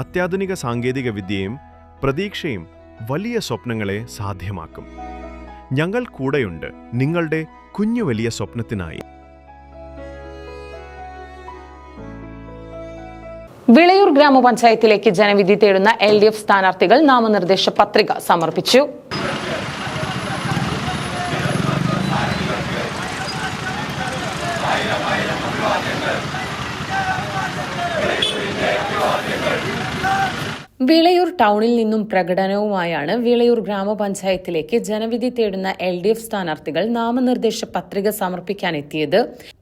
അത്യാധുനിക സാങ്കേതിക വിദ്യയും പ്രതീക്ഷയും വലിയ സ്വപ്നങ്ങളെ സാധ്യമാക്കും. ഞങ്ങൾ കൂടെയുണ്ട് നിങ്ങളുടെ കുഞ്ഞു വലിയ സ്വപ്നത്തിനായി. വിളയൂർ ഗ്രാമപഞ്ചായത്തിലേക്ക് ജനവിധി തേടുന്ന എൽ ഡി എഫ് സ്ഥാനാർത്ഥികൾ നാമനിർദ്ദേശ പത്രിക സമർപ്പിച്ചു. വിളയൂർ ടൗണിൽ നിന്നും പ്രകടനവുമായാണ് വിളയൂർ ഗ്രാമപഞ്ചായത്തിലേക്ക് ജനവിധി തേടുന്ന എൽ ഡി എഫ് സ്ഥാനാർത്ഥികൾ നാമനിർദ്ദേശ പത്രിക സമർപ്പിക്കാനെത്തിയത്.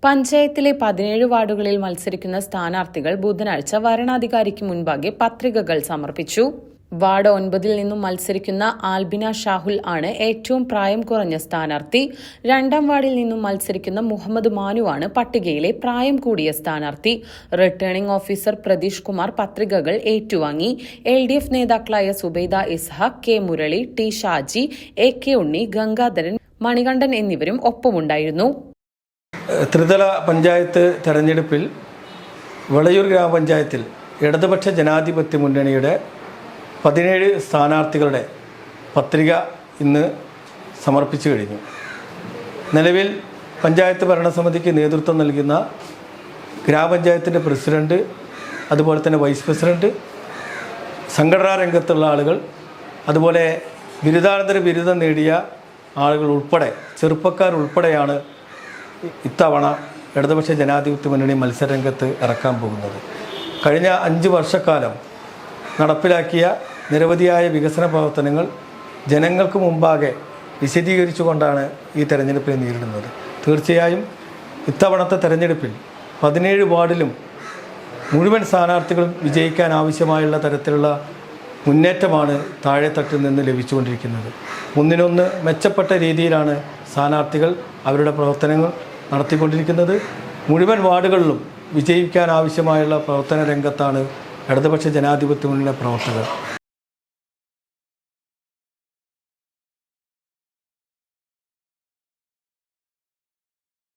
പഞ്ചായത്തിലെ പതിനേഴ് വാർഡുകളിൽ മത്സരിക്കുന്ന സ്ഥാനാർത്ഥികൾ ബുധനാഴ്ച വരണാധികാരിക്ക് മുൻപാകെ പത്രികകൾ സമർപ്പിച്ചു. വാർഡ് ഒൻപതിൽ നിന്നും മത്സരിക്കുന്ന ആൽബിന ഷാഹുൽ ആണ് ഏറ്റവും പ്രായം കുറഞ്ഞ സ്ഥാനാർത്ഥി. രണ്ടാം വാർഡിൽ നിന്നും മത്സരിക്കുന്ന മുഹമ്മദ് മാനുവാണ് പട്ടികയിലെ പ്രായം കൂടിയ സ്ഥാനാർത്ഥി. റിട്ടേണിംഗ് ഓഫീസർ പ്രതീഷ് കുമാർ പത്രികകൾ ഏറ്റുവാങ്ങി. എൽ ഡി എഫ് നേതാക്കളായ Subaida Ishaq K Murali T Shaji A K Unni Gangadharan Manikandan എന്നിവരും ഒപ്പമുണ്ടായിരുന്നു. ത്രിതല പഞ്ചായത്ത് തെരഞ്ഞെടുപ്പിൽ വളയൂർ ഗ്രാമപഞ്ചായത്തിൽ ഇടതുപക്ഷ ജനാധിപത്യ മുന്നണിയുടെ പതിനേഴ് സ്ഥാനാർത്ഥികളുടെ പത്രിക ഇന്ന് സമർപ്പിച്ചു കഴിഞ്ഞു. നിലവിൽ പഞ്ചായത്ത് ഭരണസമിതിക്ക് നേതൃത്വം നൽകുന്ന ഗ്രാമപഞ്ചായത്തിന്റെ പ്രസിഡന്റ് അതുപോലെ തന്നെ വൈസ് പ്രസിഡന്റ് സംഘടനാ രംഗത്തുള്ള ആളുകൾ അതുപോലെ ബിരുദാനന്തര ബിരുദം നേടിയ ആളുകൾ ഉൾപ്പെടെ ചെറുപ്പക്കാർ ഉൾപ്പെടെയാണ് ഇത്തവണ ഇടതുപക്ഷ ജനാധിപത്യ മുന്നണി മത്സരരംഗത്ത് ഇറക്കാൻ പോകുന്നത്. കഴിഞ്ഞ അഞ്ച് വർഷക്കാലം നടപ്പിലാക്കിയ നിരവധിയായ വികസന പ്രവർത്തനങ്ങൾ ജനങ്ങൾക്ക് മുമ്പാകെ വിശദീകരിച്ചുകൊണ്ടാണ് ഈ തെരഞ്ഞെടുപ്പിനെ നേരിടുന്നത്. തീർച്ചയായും ഇത്തവണത്തെ തെരഞ്ഞെടുപ്പിൽ പതിനേഴ് വാർഡിലും മുഴുവൻ സ്ഥാനാർത്ഥികളും വിജയിക്കാൻ ആവശ്യമായുള്ള തരത്തിലുള്ള മുന്നേറ്റമാണ് താഴെത്തട്ടിൽ നിന്ന് ലഭിച്ചുകൊണ്ടിരിക്കുന്നത്. ഒന്നിനൊന്ന് മെച്ചപ്പെട്ട രീതിയിലാണ് സ്ഥാനാർത്ഥികൾ അവരുടെ പ്രവർത്തനങ്ങൾ നടത്തിക്കൊണ്ടിരിക്കുന്നത്. മുഴുവൻ വാർഡുകളിലും വിജയിക്കാൻ ആവശ്യമായുള്ള പ്രവർത്തന രംഗത്താണ് ഇടതുപക്ഷ ജനാധിപത്യ മുന്നണിയുടെ പ്രവർത്തകർ.